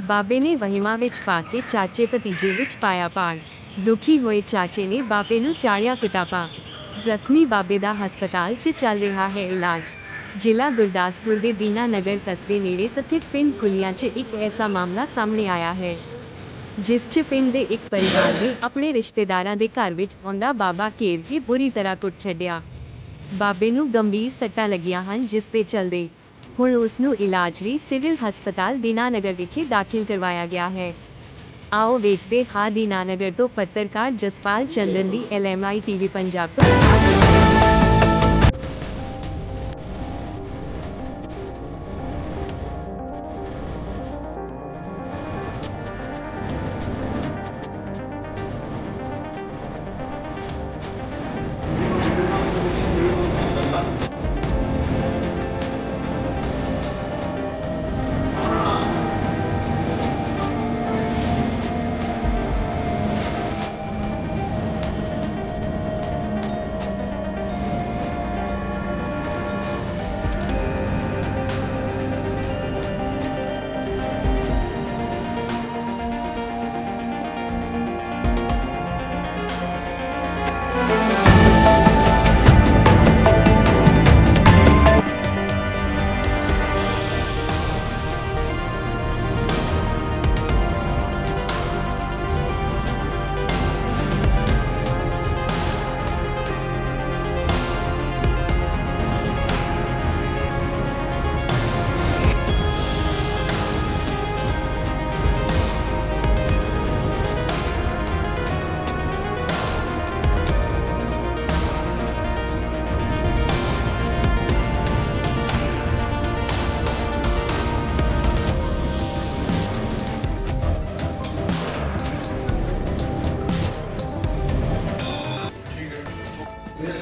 ਬਾਬੇ ਨੇ ਵਹਿਮਾਂ ਵਿੱਚ ਪਾ ਕੇ ਚਾਚੇ ਭਤੀਜੇ ਵਿੱਚ ਪਾਇਆ ਪਾੜ। ਦੁਖੀ ਹੋਏ ਚਾਚੇ ਨੇ ਬਾਬੇ ਨੂੰ ਚਾੜਿਆ ਕੁਟਾਪਾ ਜ਼ਖਮੀ ਬਾਬੇ ਦਾ ਹਸਪਤਾਲ 'ਚ ਚੱਲ ਰਿਹਾ ਹੈ ਇਲਾਜ। ਜ਼ਿਲ੍ਹਾ ਗੁਰਦਾਸਪੁਰ ਦੇ ਦੀਨਾ ਨਗਰ ਕਸਬੇ ਨੇੜੇ ਸਥਿਤ ਪਿੰਡ ਖੁਲੀਆਂ 'ਚ ਇੱਕ ਐਸਾ ਮਾਮਲਾ ਸਾਹਮਣੇ ਆਇਆ ਹੈ, ਜਿਸ 'ਚ ਪਿੰਡ ਦੇ ਇੱਕ ਪਰਿਵਾਰ ਨੇ ਆਪਣੇ ਰਿਸ਼ਤੇਦਾਰਾਂ ਦੇ ਘਰ ਵਿੱਚ ਆਉਂਦਾ ਬਾਬਾ ਘੇਰ ਕੇ ਬੁਰੀ ਤਰ੍ਹਾਂ ਕੁੱਟ ਛੱਡਿਆ। ਬਾਬੇ ਨੂੰ ਗੰਭੀਰ ਸੱਟਾਂ ਲੱਗੀਆਂ ਹਨ, ਜਿਸ ਦੇ ਚਲਦੇ ਹੁਣ ਉਸ ਨੂੰ ਇਲਾਜ ਲਈ ਸਿਵਲ ਹਸਪਤਾਲ ਦੀਨਾਨਗਰ ਵਿਖੇ ਦਾਖਲ ਕਰਵਾਇਆ ਗਿਆ ਹੈ। ਆਓ ਵੇਖਦੇ ਹਾਂ ਦੀਨਾਨਗਰ ਤੋਂ ਪੱਤਰਕਾਰ ਜਸਪਾਲ ਚੰਦਨ ਦੀ ਐਲਐਮਆਈ ਟੀਵੀ ਪੰਜਾਬ ਤੋਂ।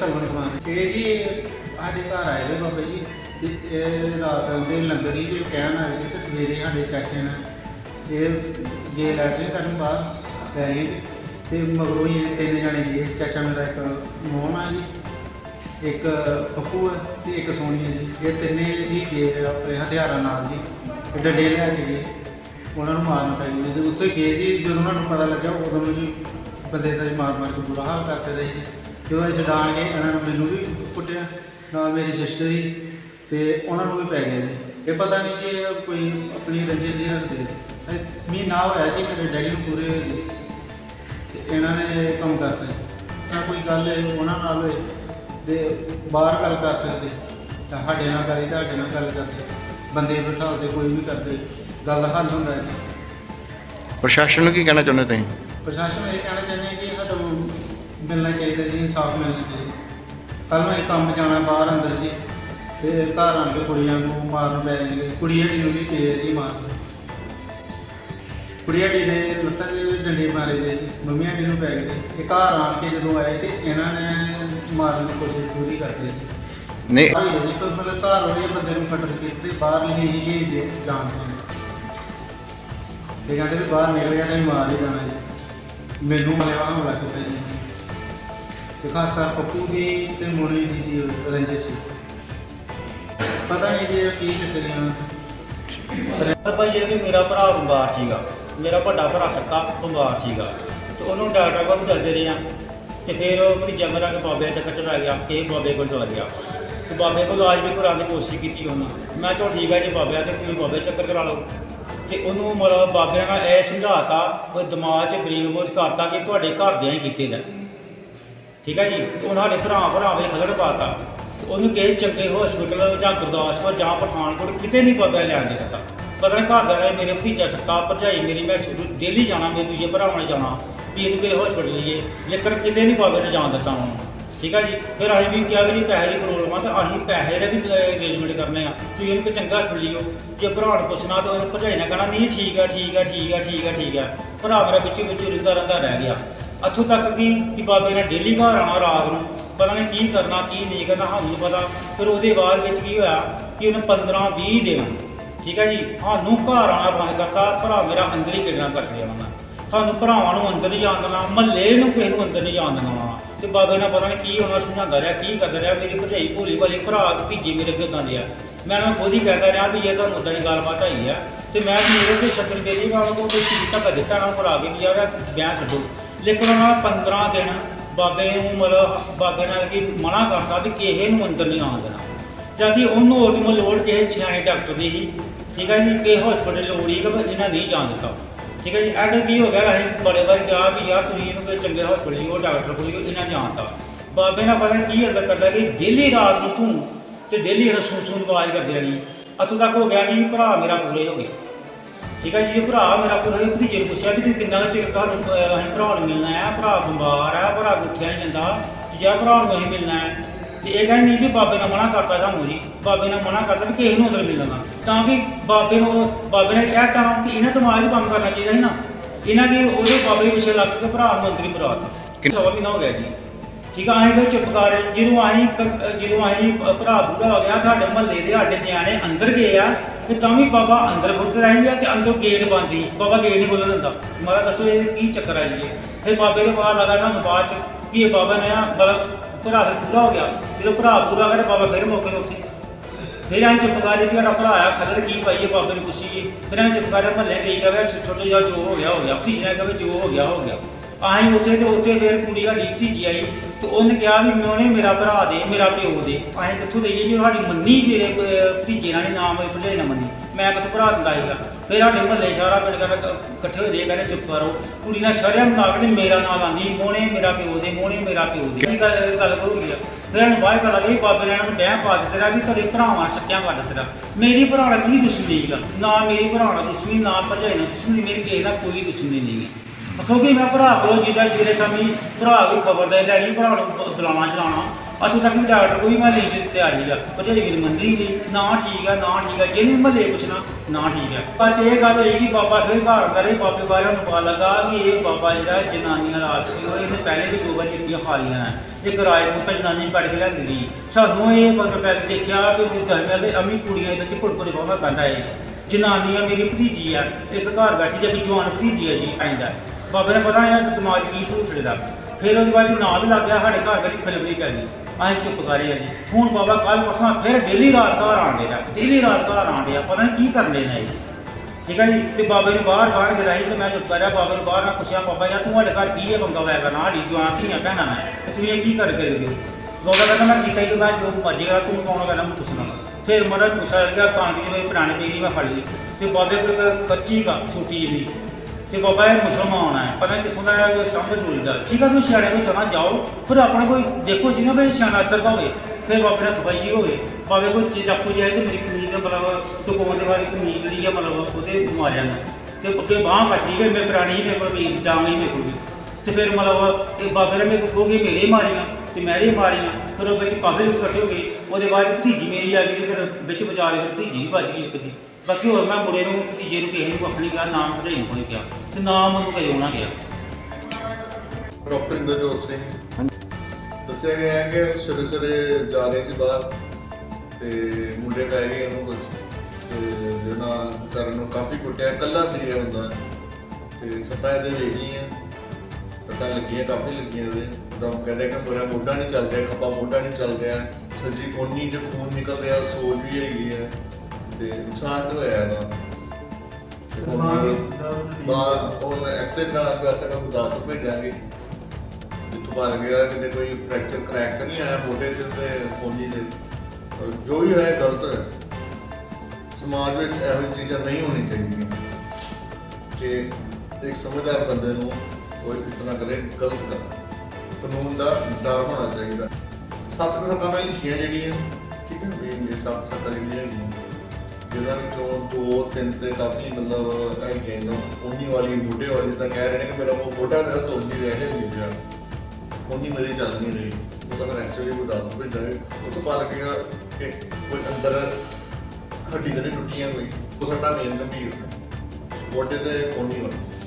ਇਹ ਸਗਨ ਇਹ ਜੀ, ਸਾਡੇ ਘਰ ਆਏ ਨੇ ਬਾਬਾ ਜੀ, ਤੇ ਇਹ ਰਾਤ ਦੇ ਲੰਗਰ ਹੀ ਜੇ ਕਹਿਣ ਆਏ ਸੀ ਤੇ ਸਵੇਰੇ ਸਾਡੇ ਚਾਚੇ ਨੇ ਇਹ ਜੇ ਲੈਟਰੀ ਕਰਨ ਬਾਅਦ ਪੈ ਗਏ ਤੇ ਮਗਰੋਂ ਹੀ ਇਹ ਤਿੰਨ ਜਾਣੇ ਜੀ ਚਾਚਾ ਮੇਰਾ ਇੱਕ ਮੋਹਨ ਆ ਜੀ, ਇੱਕ ਪੱਪੂ ਹੈ ਤੇ ਇੱਕ ਸੋਨੀ ਹੈ ਜੀ। ਇਹ ਤਿੰਨੇ ਜੀ ਗਏ ਆਪਣੇ ਹਥਿਆਰਾਂ ਨਾਲ ਜੀ, ਇਹ ਡੰਡੇ ਲੈ ਕੇ ਗਏ। ਉਹਨਾਂ ਨੂੰ ਮਾਰਨ ਪੈ ਗਈ ਜਦੋਂ ਉੱਥੇ ਗਏ ਜੀ, ਜਦੋਂ ਉਹਨਾਂ ਨੂੰ ਪਤਾ ਲੱਗਾ ਉਦੋਂ ਨੂੰ ਜੀ ਬੰਦੇ ਦਾ ਜੀ ਮਾਰ ਮਾਰ ਕੇ ਬੁਰਾ ਹਾਲ ਕਰਦੇ ਰਹੇ ਜੀ। ਜਦੋਂ ਅਸੀਂ ਛਡਾਣ ਗਏ ਇਹਨਾਂ ਨੂੰ ਮੈਨੂੰ ਵੀ ਕੁੱਟਿਆ ਨਾਲ ਮੇਰੀ ਸਿਸਟਰ ਹੀ ਤੇ ਉਹਨਾਂ ਨੂੰ ਵੀ ਪੈ ਗਿਆ ਜੀ। ਇਹ ਪਤਾ ਨਹੀਂ ਜੀ ਇਹ ਕੋਈ ਆਪਣੀ ਰੰਜਿਸ਼ ਜੀ ਰੱਖਦੇ। ਮਹੀਨਾ ਹੋਇਆ ਜੀ ਮੇਰੇ ਡੈਡੀ ਨੂੰ ਪੂਰੇ ਹੋਏ ਜੀ। ਤੇ ਇਹਨਾਂ ਨੇ ਇਹ ਕੰਮ ਕਰਤਾ ਜੀ। ਨਾ ਕੋਈ ਗੱਲ ਹੈ ਉਹਨਾਂ ਨਾਲ ਹੋਏ ਤੇ ਬਾਹਰ ਗੱਲ ਕਰ ਸਕਦੇ। ਤਾਂ ਸਾਡੇ ਨਾਲ ਕਰੀ ਤੁਹਾਡੇ ਨਾਲ ਗੱਲ ਕਰਦੇ ਬੰਦੇ ਬਿਠਾਉਂਦੇ ਕੋਈ ਵੀ ਕਰਦੇ ਗੱਲ ਦਾ ਹੱਲ ਹੁੰਦਾ ਜੀ। ਪ੍ਰਸ਼ਾਸਨ ਨੂੰ ਕੀ ਕਹਿਣਾ ਚਾਹੁੰਦੇ ਤੁਸੀਂ? ਪ੍ਰਸ਼ਾਸਨ ਨੂੰ ਇਹ ਕਹਿਣਾ ਚਾਹੁੰਦੇ ਹਾਂ ਕਿ ਸਾਨੂੰ ਮਿਲਣਾ ਚਾਹੀਦਾ ਜੀ ਇਨਸਾਫ ਮਿਲਣਾ ਚਾਹੀਦਾ। ਕੱਲ੍ਹ ਨੂੰ ਇਹ ਕੰਮ ਜਾਣਾ ਬਾਹਰ ਅੰਦਰ ਜੀ ਤੇ ਘਰ ਆਣ ਕੇ ਕੁੜੀਆਂ ਨੂੰ ਮਾਰਨ ਪੈ ਜਾਣਗੇ। ਕੁੜੀਆਂ ਨੂੰ ਵੀ ਪਏ ਜੀ ਮਾਰਨ। ਕੁੜੀਆਂ ਦੀ ਦੇ ਲੱਤਾਂ ਦੇ ਡੰਡੇ ਮਾਰੇ ਜੀ ਮੰਮੀਆਂ ਜੀ ਨੂੰ ਪੈ ਗਏ। ਇਹ ਘਰ ਆਣ ਕੇ ਜਦੋਂ ਆਏ ਤੇ ਇਹਨਾਂ ਨੇ ਮਾਰਨ ਦੀ ਕੋਸ਼ਿਸ਼ ਪੂਰੀ ਕਰਦੇ ਜੀ। ਨਹੀਂ। ਜੀ ਤੋਂ ਮਤਲਬ ਘਰ ਵਾਲੇ ਬੰਦੇ ਨੂੰ ਕੱਟਣ ਕੀਤੀ ਬਾਹਰ ਨਹੀਂ ਹੀ ਜੀ ਜੇ ਜਾਣਦੇ ਤੇ ਕਹਿੰਦੇ ਵੀ ਬਾਹਰ ਨਿਕਲ ਗਿਆ ਤਾਂ ਮਾਰ ਹੀ ਜਾਣਾ ਜੀ। ਮੈਨੂੰ ਮਲਿਆ ਹਮਲਾ ਕੀਤਾ ਜੀ। ਤੇ ਖਾਸ ਕਰ ਪੱਪੂ ਦੀ ਤੇ ਮੋਨੀ ਦੀ ਜੀ ਸੀ। ਪਤਾ ਨਹੀਂ ਜੀ ਇਹ ਕੀ ਚੱਕਰੀਆਂ ਪਰ ਭਾਈ ਇਹ ਵੀ ਮੇਰਾ ਭਰਾ ਬਿਮਾਰ ਸੀਗਾ। ਮੇਰਾ ਵੱਡਾ ਭਰਾ ਸੱਕਾ ਬਿਮਾਰ ਸੀਗਾ। ਤੇ ਉਹਨੂੰ ਡਾਕਟਰ ਕੋਲ ਦੱਸਦੇ ਰਹੇ ਆ। ਤੇ ਫਿਰ ਉਹ ਭਤੀਜਾ ਮੇਰਾ ਕਿ ਬਾਬੇ ਚੱਕਰ ਚੜਾ ਗਿਆ। ਇਹ ਬਾਬੇ ਕੋਲ ਚਲਾ ਗਿਆ। ਤੇ ਬਾਬੇ ਕੋਲ ਆਜ ਵੀ ਕਰਾਉਣ ਦੀ ਕੋਸ਼ਿਸ਼ ਕੀਤੀ ਉਹਨਾਂ। ਮੈਂ ਚਲੋ ਠੀਕ ਹੈ ਜੀ ਬਾਬਿਆਂ ਤੇ ਤੁਸੀਂ ਬਾਬੇ ਚੱਕਰ ਕਰਾ ਲਓ। ਤੇ ਉਹਨੂੰ ਮਤਲਬ ਬਾਬਿਆਂ ਨਾਲ ਇਹ ਸਮਝਾਤਾ, ਉਹ ਦਿਮਾਗ 'ਚ ਗਰੀਬ ਬੋਝ ਕਰਤਾ ਕਿ ਤੁਹਾਡੇ ਘਰਦਿਆਂ ਹੀ ਕੀਤੇ ਨੇ। ਠੀਕ ਹੈ ਜੀ? ਤੇ ਉਹਨਾਂ ਦੇ ਭਰਾ ਭਰਾ ਵਿੱਚ ਖਲੜ ਪਾਤਾ। ਉਹਨੂੰ ਕਿਸੇ ਚੰਗੇ ਹਸਪੀਟਲ ਜਾਂ ਗੁਰਦਾਸਪੁਰ ਜਾਂ ਪਠਾਨਕੋਟ ਕਿਤੇ ਨਹੀਂ ਪਤਾ ਲੈਣ ਦੇ ਦਿੱਤਾ। ਪਤਾ ਨਹੀਂ ਘਰ ਦਾ ਮੇਰੇ ਭਤੀਜਾ ਸੱਕਾ ਭਰਜਾਈ ਮੇਰੀ, ਮੈਂ ਡੇਲੀ ਜਾਣਾ ਮੇਰੇ ਦੂਜੇ ਭਰਾਵਾਂ ਨੇ ਜਾਣਾ। ਵੀ ਇਹਨੂੰ ਕਿਸੇ ਹਸਪੀਟਲ ਲਈਏ। ਲੇਕਿਨ ਕਿਤੇ ਨਹੀਂ ਬਾਬੇ ਨੇ ਜਾਣ ਦਿੱਤਾ ਉਹਨੂੰ। ਠੀਕ ਹੈ ਜੀ? ਫਿਰ ਅਸੀਂ ਵੀ ਕਿਹਾ ਵੀ ਪੈਸੇ ਦੀ ਪ੍ਰੋਬਲਮ ਆ, ਤਾਂ ਅਸੀਂ ਪੈਸੇ ਦੇ ਵੀ ਅਰੇਂਜਮੈਂਟ ਕਰਨੇ ਆ। ਤੁਸੀਂ ਇਹਨੂੰ ਕੋਈ ਚੰਗਾ ਹਸਪੀਟਲ ਲਿਓ ਜੇ ਭਰਾ ਨੂੰ ਪੁੱਛਣਾ ਤਾਂ ਉਹਨੂੰ ਭਰਜਾਈ ਨੇ ਕਹਿਣਾ, ਨਹੀਂ, ਠੀਕ ਆ ਠੀਕ ਆ ਠੀਕ ਆ ਠੀਕ ਆ ਠੀਕ ਆ। ਭਰਾ ਮੇਰਾ ਵਿੱਚੋਂ ਵਿੱਚੋਂ ਰਿੰਦਾ ਰਹਿੰਦਾ ਰਹਿ ਗਿਆ। ਇੱਥੋਂ ਤੱਕ ਕਿ ਕਿ ਬਾਬੇ ਨੇ ਡੇਲੀ ਘਰ ਆਉਣਾ ਰਾਤ ਨੂੰ, ਪਤਾ ਨਹੀਂ ਕੀ ਕਰਨਾ, ਕੀ ਨਹੀਂ ਕਰਨਾ, ਸਾਨੂੰ ਪਤਾ। ਫਿਰ ਉਹਦੇ ਬਾਅਦ ਵਿੱਚ ਕੀ ਹੋਇਆ ਕਿ ਉਹਨੇ 15 20 ਦਿਨ, ਠੀਕ ਹੈ ਜੀ, ਸਾਨੂੰ ਘਰ ਆਉਣਾ ਬੰਦ ਕਰਤਾ, ਭਰਾ ਮੇਰਾ ਅੰਦਰ ਹੀ ਕਿਡਨੈਪ ਕਰ ਲਿਆ ਉਹਨਾਂ ਸਾਨੂੰ ਭਰਾਵਾਂ ਨੂੰ ਅੰਦਰ ਨਹੀਂ ਜਾਣ ਦੇਣਾ, ਮਹੱਲੇ ਨੂੰ ਕਿਸੇ ਨੂੰ ਅੰਦਰ ਨਹੀਂ ਜਾਣ ਦੇਣਾ। ਤੇ ਬਾਬੇ ਨੇ ਪਤਾ ਨਹੀਂ ਕੀ ਉਹਨਾਂ ਸਮਝਾਉਂਦਾ ਰਿਹਾ, ਕੀ ਕਰਦਾ ਰਿਹਾ, ਮੇਰੀ ਭਰਜਾਈ ਭੋਲੀ ਵਾਲੀ ਭਰਾ ਭੀਜੀ ਮੇਰੇ ਅੱਗੇ ਉਦਾਂ ਆ। ਮੈਂ ਉਹਨਾਂ ਨੂੰ ਖੁਦ ਹੀ ਕਹਿੰਦਾ ਰਿਹਾ ਵੀ ਇਹ ਤੁਹਾਨੂੰ ਉਦਾਂ ਦੀ ਗੱਲਬਾਤ ਆਈ ਆ। ਤੇ ਮੈਂ ਮੇਰੇ ਤੇ ਸ਼ਕਲ ਦੇ ਦੀ ਵਾਲਾ ਕੋਈ ਚੀਜ਼ ਤੱਕ ਦਿੱਤਾ ਨਾ ਭਰਾ ਕੇ ਵੀ ਯਾਰ ਬਿਆਨ ਛੱਡੋ। ਲੇਕਿਨ ਉਹਨਾਂ 15 ਦਿਨ ਬਾਬੇ ਨੂੰ ਮਤਲਬ ਬਾਬੇ ਨਾਲ ਕੀ ਮਨਾ ਕਰਤਾ ਵੀ ਕਿਸੇ ਨੂੰ ਅੰਦਰ ਨਹੀਂ ਆਉਣ ਦੇਣਾ। ਜਦ ਕਿ ਉਹਨੂੰ ਉਹਨੂੰ ਲੋੜ ਕਿਸੇ ਸਿਆਣੇ ਡਾਕਟਰ ਦੀ ਸੀ ਠੀਕ ਹੈ ਜੀ, ਕਿ ਹਸਪੀਟਲ ਲੋੜ ਹੀ ਕਿ ਇਹਨਾਂ ਨਹੀਂ ਜਾਣ ਦਿੱਤਾ। ਠੀਕ ਹੈ ਜੀ ਐਡ ਕੀ ਹੋ ਗਿਆ, ਅਸੀਂ ਬੜੇ ਵਾਰ ਕਿਹਾ ਵੀ ਯਾਰ ਤੁਸੀਂ ਇਹਨੂੰ ਕੋਈ ਚੰਗੇ ਹਸਪੀਟਲ ਉਹ ਡਾਕਟਰ ਕੋਲ ਇਹਨਾਂ ਜਾਣਤਾ ਬਾਬੇ ਨਾਲ ਪਤਾ ਕੀ ਅਸਰ ਕਰਦਾ ਕਿ ਡੇਲੀ ਰਾਤ ਨੂੰ ਤੂੰ ਤੇ ਡੇਲੀ ਇਹਨਾਂ ਸੂੰ ਆਵਾਜ਼ ਕਰਦੇ ਰਹਿਣੀ। ਅਸਲ ਤੱਕ ਹੋ ਗਿਆ ਕਿ ਭਰਾ ਮੇਰਾ ਪੂਰੇ ਹੋ ਗਏ। ਠੀਕ ਹੈ ਜੀ ਇਹ ਭਰਾ ਮੇਰਾ ਪੂਰਾ ਹੀ ਭਤੀਜੇ ਨੂੰ ਪੁੱਛਿਆ ਵੀ ਤੂੰ ਕਿੰਨਾ ਕੁ ਚਿਰ ਤੁਹਾਨੂੰ ਅਹ, ਅਸੀਂ ਭਰਾ ਨੂੰ ਮਿਲਣਾ ਹੈ ਭਰਾ ਬਿਮਾਰ ਹੈ ਭਰਾ ਉੱਠਿਆ ਨਹੀਂ ਜਾਂਦਾ ਤੇ ਜਾਂ ਭਰਾ ਨੂੰ ਅਸੀਂ ਮਿਲਣਾ ਹੈ। ਤੇ ਇਹ ਕਹਿੰਦੀ ਨਹੀਂ ਜੀ ਬਾਬੇ ਨੇ ਮਨਾ ਕਰਤਾ ਸਾਨੂੰ ਜੀ ਬਾਬੇ ਨੇ ਮਨਾ ਕਰਤਾ ਵੀ ਕਿਸੇ ਨੂੰ ਅੰਦਰ ਮਿਲਣਾ ਤਾਂ ਕਿ ਬਾਬੇ ਨੂੰ ਬਾਬੇ ਨੇ ਕਹਿ ਤਾ ਕਿ ਇਹਨਾਂ ਤੋਂ ਮਾਜ ਕੰਮ ਕਰਨਾ ਚਾਹੀਦਾ ਸੀ ਨਾ। ਇਹਨਾਂ ਦੀ ਉਹਦੇ ਬਾਬੇ ਦੇ ਪਿੱਛੇ ਲੱਗ ਕੇ ਭਰਾ ਨੂੰ ਅੰਦਰ ਹੀ ਬਰਾਤ ਸਵਾ ਮਹੀਨਾ ਹੋ ਗਿਆ ਜੀ। ਠੀਕ ਆ, ਅਸੀਂ ਫਿਰ ਚੁੱਪ ਕਰ ਜਦੋਂ ਅਸੀਂ ਕ- ਜਦੋਂ ਅਸੀਂ ਭਰਾ ਬੁੱਢਾ ਹੋ ਗਿਆ, ਸਾਡੇ ਮਹੱਲੇ ਦੇ ਸਾਡੇ ਨਿਆਣੇ ਅੰਦਰ ਗਏ ਆ, ਤੇ ਤਾਂ ਵੀ ਬਾਬਾ ਅੰਦਰ ਖੁੱਦ ਰਹੀ ਆ ਤੇ ਅੰਦਰ ਗੇਟ ਬੰਦ ਸੀ। ਬਾਬਾ ਗੇਟ ਨਹੀਂ ਖੋਲ੍ਹਣ ਦਿੰਦਾ। ਮਾਰਾ ਦੱਸੋ ਇਹ ਕੀ ਚੱਕਰ ਆ ਜੀ ਇਹ? ਫਿਰ ਬਾਬੇ ਦੇ ਬਾਹਰ ਲਗਾ ਸਾਨੂੰ ਬਾਅਦ ਚ ਵੀ ਇਹ ਬਾਬਾ ਨੇ ਆ ਮਤਲਬ ਭਰਾ ਦਾ ਪੂਰਾ ਹੋ ਗਿਆ। ਜਦੋਂ ਭਰਾ ਪੂਰਾ ਕਰੇ ਬਾਬਾ ਫਿਰ ਮੌਕੇ ਤੇ ਉੱਥੇ। ਫਿਰ ਅਸੀਂ ਚੁੱਪ ਕਰ ਰਹੇ ਵੀ ਸਾਡਾ ਭਰਾ ਆ ਖਦਰ ਕੀ ਪਾਈਏ, ਬਾਬੇ ਨੂੰ ਪੁੱਛੀਏ। ਫਿਰ ਅਸੀਂ ਚੁੱਪ ਕਰ ਮਹੱਲੇ ਗਈ ਕਹਵੇ ਛੋਟੇ ਜਿਹਾ ਜੋ ਹੋ ਗਿਆ ਹੋ ਗਿਆ। ਭਤੀਜੇ ਕਹਵੇ ਜੋ ਹੋ ਗਿਆ ਹੋ ਗਿਆ। ਅਸੀਂ ਉੱਥੇ ਤੇ ਉੱਥੇ ਫਿਰ ਕੁੜੀ ਸਾਡੀ ਭਤੀਜੀ ਆਈ ਤੇ ਉਹਨੇ ਕਿਹਾ ਵੀ ਉਹਨੇ ਮੇਰਾ ਭਰਾ ਦੇ, ਮੇਰਾ ਪਿਓ ਦੇ। ਅਸੀਂ ਕਿੱਥੋਂ ਦੇਈਏ ਜੀ? ਸਾਡੀ ਮੰਨੀ ਮੇਰੇ ਭਤੀਜੇ ਨਾਲ ਨੀ ਨਾਮ ਹੋਏ ਭਜਾਈ ਨਾ ਮੰਨੀ। ਮੈਂ ਕਿੱਥੋਂ ਭਰਾ ਦਿੰਦਾ ਸੀਗਾ? ਫਿਰ ਸਾਡੇ ਮਹੱਲੇ ਸਾਰਾ ਪਿੰਡ ਕਹਿੰਦਾ ਇਕੱਠੇ ਹੋਏ ਦੇ, ਕਹਿੰਦੇ ਚੁੱਪ ਕਰੋ। ਕੁੜੀ ਨਾਲ ਸ਼ਰਮ ਨਾ ਕੇ ਮੇਰਾ ਨਾਮ ਆਂਦੀ ਮੋਹਣੇ ਮੇਰਾ ਪਿਓ ਦੇ, ਮੋਹਣੇ ਮੇਰਾ ਪਿਓ ਦੇ। ਕੀ ਗੱਲ ਗੱਲ ਕਰੂਗੀ ਫਿਰ ਇਹਨੂੰ ਬਾਹਰ ਪਤਾ ਲੱਗੀ ਬਾਬੇ ਨੇ ਇਹਨੂੰ ਡੈਂ ਪਾ ਦਿੱਤਾ ਵੀ ਤੇਰੇ ਭਰਾਵਾਂ ਸੱਚਿਆਂ ਕਰ ਦਿੱਤਾ। ਮੇਰੀ ਭਰਾ ਨਾਲ ਕੀ ਦੁਸ਼ਮਣੀ ਸੀਗਾ? ਨਾ ਮੇਰੀ ਭਰਾ ਨਾਲ ਦੁਸ਼ਮਣੀ, ਨਾ ਭਰਜਾਈ ਨਾਲ ਦੁਸ਼ਮਣੀ। ਮੇਰੀ ਕਿਸੇ ਨਾਲ ਕੋਈ ਦੁਸ਼ਮਣੀ ਨਹੀਂ ਹੈ। ਕਿਉਂਕਿ ਮੈਂ ਭਰਾ ਕੋਲ ਜਿੱਦਾਂ ਸਵੇਰੇ ਸ਼ਾਮੀ, ਭਰਾ ਵੀ ਖਬਰ ਦੇ ਲੈਣੀ ਭਰਾ ਨੂੰ ਬੁਲਾਉਣਾ ਚਲਾਉਣਾ। ਅਸੀਂ ਤੱਕ ਵੀ ਡਾਕਟਰ ਕੋਈ ਮੈਂ ਲਈ ਤੇ ਤਿਆਰੀ ਆ ਭਜਾਈ ਮੇਰੀ ਮੰਦੀ ਨਹੀਂ ਨਾ। ਠੀਕ ਆ, ਨਾ ਠੀਕ ਆ। ਜਿਹਨੂੰ ਮਹੱਲੇ ਪੁੱਛਣਾ, ਨਾ ਠੀਕ ਆ। ਪਰ ਇਹ ਗੱਲ ਹੋਈ ਕਿ ਬਾਬਾ ਫਿਰ ਘਰ ਕਰੇ, ਬਾਬੇ ਬਾਰੇ ਨੂੰ ਪਤਾ ਲੱਗਾ ਕਿ ਇਹ ਬਾਬਾ ਜਿਹੜਾ ਜਨਾਨੀਆਂ ਨਾਲ ਆਸ਼ਕੀ ਹੋਏ ਇਹਨੇ ਪਹਿਲੇ ਵੀ ਦੋ ਵਾਰ ਚਿੱਟੀਆਂ ਖਾ ਇੱਕ ਰਾਜ ਪੁੱਤ ਜਨਾਨੀ ਕੱਢ ਕੇ ਲੈਂਦੀ ਦੀ ਸਾਨੂੰ ਇਹ ਪਤਾ ਪੈ ਦੇਖਿਆ ਕਿ ਉਹ ਚਾਹੀਦਾ ਤੇ ਅਮੀ ਕੁੜੀਆਂ ਦੇ ਵਿੱਚ ਕੁੜਕੁੜੇ ਬਹੁਤ ਪੈਂਦਾ ਹੈ। ਜਨਾਨੀਆਂ ਮੇਰੀ ਭਤੀਜੀ ਆ। ਇੱਕ ਘਰ ਬੈਠੀ ਜਿਹੜੀ ਜਵਾਨ ਭਤੀਜੀ ਆ ਜੀ, ਆਇੰਦਾ। ਬਾਬੇ ਨੇ ਪਤਾ ਨਹੀਂ ਦਿਮਾਗ 'ਚ ਕੀ ਝੂਠੜੇ ਦਾ ਫਿਰ ਉਹਦੇ ਬਾਅਦ ਨਾਂ ਵੀ ਲੱਗ ਗਿਆ, ਸਾਡੇ ਘਰ ਵਿੱਚ ਖਲਬਲੀ ਪੈ ਗਈ। ਅਸੀਂ ਚੁੱਪ ਕਰੇ ਆ ਜੀ। ਹੁਣ ਬਾਬਾ ਕੱਲ ਪਰਸੋਂ ਫਿਰ ਡੇਲੀ ਰਾਤ ਘਰ ਆਉਂਦੇ ਆ ਡੇਲੀ ਰਾਤ ਘਰ ਆਉਂਦੇ ਆ। ਪਤਾ ਨਹੀਂ ਕੀ ਕਰਦੇ ਨੇ ਇਹ। ਠੀਕ ਹੈ ਜੀ? ਤੇ ਬਾਬੇ ਨੂੰ ਬਾਹਰ ਬਾਹਰ ਗਰਾਈ ਤੇ ਮੈਂ ਚੁੱਪ ਕਰਿਆ ਬਾਬੇ ਨੂੰ ਬਾਹਰ ਨਾ ਪੁੱਛਿਆ, ਬਾਬਾ ਯਾਰ ਤੂੰ ਸਾਡੇ ਘਰ ਕੀ ਹੈ ਬੰਗਾ ਹੋਇਆ ਕਰਨਾ ਸਾਡੀ ਜਵਾਨ ਧੀਆਂ ਭੈਣਾਂ ਨੇ। ਤੇ ਤੂੰ ਇਹ ਕੀ ਕਰ ਕੇ ਦਿਓ ਬਾਬਾ ਕਹਿੰਦਾ, ਮੈਂ ਕੀਤਾ ਹੀ ਮੈਂ ਜੋ ਮਰਜ਼ੀ ਕਰਾਂ ਤੂੰ ਕੌਣ ਕਹਿੰਦਾ, ਮੈਂ ਪੁੱਛਣਾ ਫਿਰ ਮਰਾ ਪੁੱਛਿਆ ਗਿਆ ਤਾਂ ਕਿ ਜਿਵੇਂ ਪੁਰਾਣੇ ਪੀੜੀ ਮੈਂ ਫੜ ਲਈ ਤੇ ਬਾਬੇ ਕੋਲ ਕੱਚੀ ਕਾ ਛੋਟੀ ਜਿਹੀ। ਕਿ ਬਾਬਾ ਇਹ ਮੁਸਲਮਾਨ ਹੈ ਪਤਾ ਨਹੀਂ ਕਿੱਥੋਂ ਦਾ ਹੈ ਇਹ ਸਮਝ ਨਹੀਂ ਠੀਕ ਹੈ ਤੁਸੀਂ ਸਿਆਣੇ ਨੂੰ ਚਲਾ ਜਾਓ, ਫਿਰ ਆਪਣੇ ਕੋਈ ਦੇਖੋ ਜੀ ਨਾ ਵੀ ਸਿਆਣਾ ਇੱਧਰ ਦਾ ਹੋਵੇ, ਫਿਰ ਬਾਬੇ ਨਾਲ ਖਵਾਈ ਹੋਵੇ। ਬਾਬੇ ਕੋਈ ਚੀਜ਼ ਆਪੂ ਜਾਏ ਤੇ ਮੇਰੀ ਕਮੀਜ਼ ਦਾ ਮਤਲਬ ਤੋਂ ਦੇ ਵਾਲੀ ਕਮੀਜ਼ ਜਿਹੜੀ ਆ, ਮਤਲਬ ਉਹਦੇ ਮਾਰਿਆ ਨਾ। ਤੇ ਅੱਗੇ ਬਾਹ ਕੱਟੀ ਗਈ ਮੈਂ ਪੁਰਾਣੀ ਮੇਰੇ ਕੋਲ ਵੀ ਜਾਵਾਂ ਮੇਰੇ ਕੋਲ ਤੇ ਫਿਰ ਮਤਲਬ ਇਹ ਬਾਬੇ ਨੇ ਮੇਰੇ ਕੋਲ ਕਹੋਗੇ ਮੇਰੇ ਮਾਰੀਆਂ, ਤੇ ਮੈਂ ਹੀ ਮਾਰੀਆਂ। ਫਿਰ ਉਹ ਵਿੱਚ ਕਾਫੀ ਲੋਕ ਇਕੱਠੇ ਹੋ ਗਏ। ਉਹਦੇ ਬਾਅਦ ਭਤੀਜੀ ਮੇਰੀ ਆ ਗਈ ਤੇ ਫਿਰ ਵਿੱਚ ਵਿਚਾਲੇ ਫਿਰ ਭਤੀਜੀ ਵੀ ਵੱਜ ਗਈ ਇੱਕ ਦੀ। ਬਾਕੀ ਹੋਰ ਮੈਂ ਮੁੰਡੇ ਨੂੰ ਭਤੀਜੇ ਨੂੰ ਕਿਸੇ ਨੂੰ ਕੁਛ ਨਹੀਂ ਨਾਮ ਭਜਾਈ ਨੂੰ ਕੋਈ ਕਿਹਾ। ਤੇ ਨਾਮ ਉਹਨੂੰ ਕਦੇ ਹੋਣਾ ਗਿਆ। ਡਾਕਟਰ ਇੰਦਰਜੋਤ ਸਿੰਘ। ਦੱਸਿਆ ਗਿਆ ਹੈ ਕਿ ਸਵੇਰੇ ਸਵੇਰੇ ਜਾ ਰਹੇ ਸੀ ਬਾਹਰ ਤੇ ਮੁੰਡੇ ਪੈ ਗਏ ਉਹਨੂੰ ਕੁਝ ਤੇ ਜਿਹਨਾਂ ਕਰਨ ਨੂੰ ਕਾਫੀ ਕੁੱਟਿਆ। ਕੱਲਾ ਸੀ ਇਹ ਹੁੰਦਾ ਤੇ ਸੱਟਾਂ ਇਹਦੇ ਵੇਖੀਆਂ ਸੱਟਾਂ ਲੱਗੀਆਂ, ਕਾਫੀ ਲੱਗੀਆਂ ਉਹਦੇ ਦਮ ਕਹਿੰਦੇ ਕਿ ਮੇਰਾ ਮੋਢਾ ਨਹੀਂ ਚੱਲ ਰਿਹਾ, ਖੱਬਾ ਮੋਢਾ ਨਹੀਂ ਚੱਲ ਰਿਹਾ। ਸੱਜੀ ਕੋਨੀ 'ਚ ਖੂਨ ਨਿਕਲ ਰਿਹਾ, ਸੋਜ ਵੀ ਹੈਗੀ ਹੈ ਤੇ ਨੁਕਸਾਨ ਤਾਂ ਹੋਇਆ ਹੁਣ ਬਾਹਰ ਉਹ ਐਕਸੀਡੈਂਟ ਨਾਲ ਭੇਜਾਂਗੇ। ਜਿੱਥੋਂ ਬਾਹਰ ਗਿਆ ਕਿਤੇ ਕੋਈ ਫ੍ਰੈਕਚਰ ਕਰੈਕ ਤਾਂ ਨਹੀਂ ਆਇਆ ਮੋਢੇ ਤੇ ਤੇ ਦੇ। ਔਰ ਜੋ ਵੀ ਹੋਇਆ ਗਲਤ ਹੈ ਸਮਾਜ ਵਿੱਚ ਇਹੋ ਜਿਹੀ ਚੀਜ਼ਾਂ ਨਹੀਂ ਹੋਣੀ ਚਾਹੀਦੀਆਂ। ਕਿ ਇੱਕ ਸਮਝਦਾਰ ਬੰਦੇ ਨੂੰ ਕੋਈ ਇਸ ਤਰ੍ਹਾਂ ਕਰੇ ਗਲਤ ਕਰ। ਕਾਨੂੰਨ ਦਾ ਡਰ ਹੋਣਾ ਚਾਹੀਦਾ। ਸੱਤ ਸੱਤਾਂ ਮੈਂ ਲਿਖੀਆਂ ਜਿਹੜੀਆਂ ਠੀਕ ਹੈ ਵੀ ਇਹ ਸੱਤ ਸੱਤਾਂ ਜਿਹੜੀਆਂ ਹੈਗੀਆਂ। ਜਿਹਨਾਂ ਵਿੱਚੋਂ ਦੋ, ਤਿੰਨ ਤੇ ਕਾਫੀ ਮਤਲਬ ਹੈਗੀਆਂ ਨੇ ਉਨੀ ਵਾਲੀ ਬੁੱਢੇ ਵਾਲੀ ਤਾਂ ਕਹਿ ਰਹੇ ਨੇ ਕਿ ਮੇਰਾ ਉਹ ਬੁੱਢਾ ਜਿਹੜਾ ਤੋਂਦੀ ਰਹਿ ਨਹੀਂ ਗਿਆ ਉਨੀ ਮੇਰੀ ਚੱਲ ਨਹੀਂ ਰਹੀ। ਉਹ ਤਾਂ ਮੈਂ ਐਕਚੁਅਲੀ ਕੋਈ ਦੱਸ ਭੇਜਾਂ ਉਹ ਤੋਂ ਬਾਅਦ ਕਿ ਕੋਈ ਅੰਦਰ ਹੱਡੀ ਤੇ ਨਹੀਂ ਟੁੱਟੀਆਂ ਕੋਈ। ਉਹ ਸਾਡਾ ਮੇਨ ਗੰਭੀਰ। ਗੋਡੇ ਤੇ ਕੋਨੀ ਵਾਲੀ